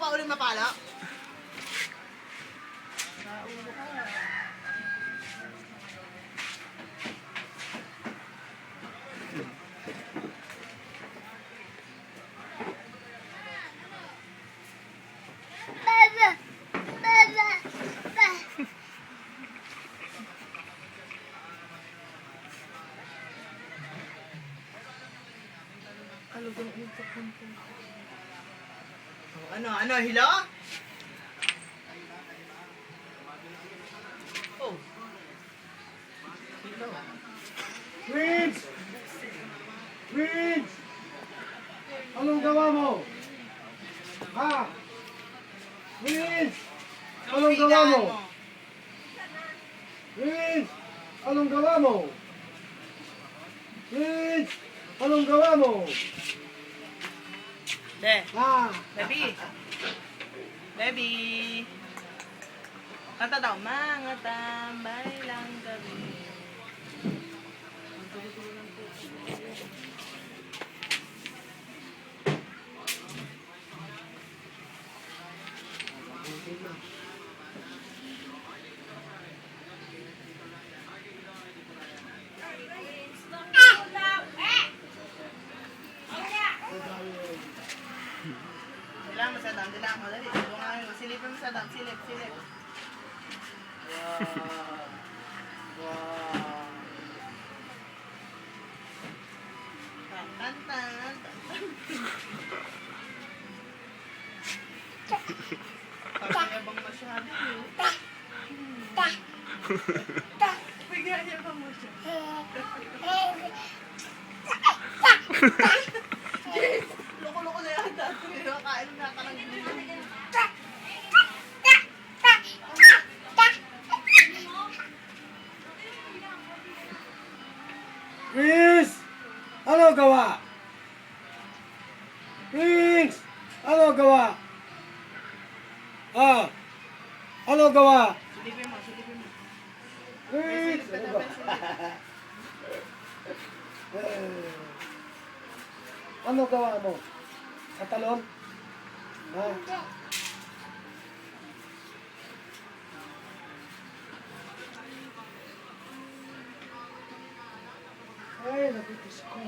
pa ulit mapala? Naulo ka. Kalugang utak ko. Ano, ano, hilo? Oh. Hilo. Prince! Prince! Anong gawa mo? Ha? Prince! Anong gawa mo? Prince! Anong gawa mo? Prince! Anong gawa mo? De, Ha? baby. Baby. Kata daw, mga tambay lang gabi. Mo sa dam, dila mo. Dali, tulungan mo. Silipin mo sa dam. Silip, silip. Wow. Wow. Tan, tan, tan, tan. Pagkayabang masyado eh. Pagkayabang masyado. Kain na ka ng Prince! Ano gawa? Prince! Ano gawa? Ha? Ano gawa? Silipin mo, silipin mo. Eh, ano gawa mo? Sa talon? Ha? Ay, nabitis ko.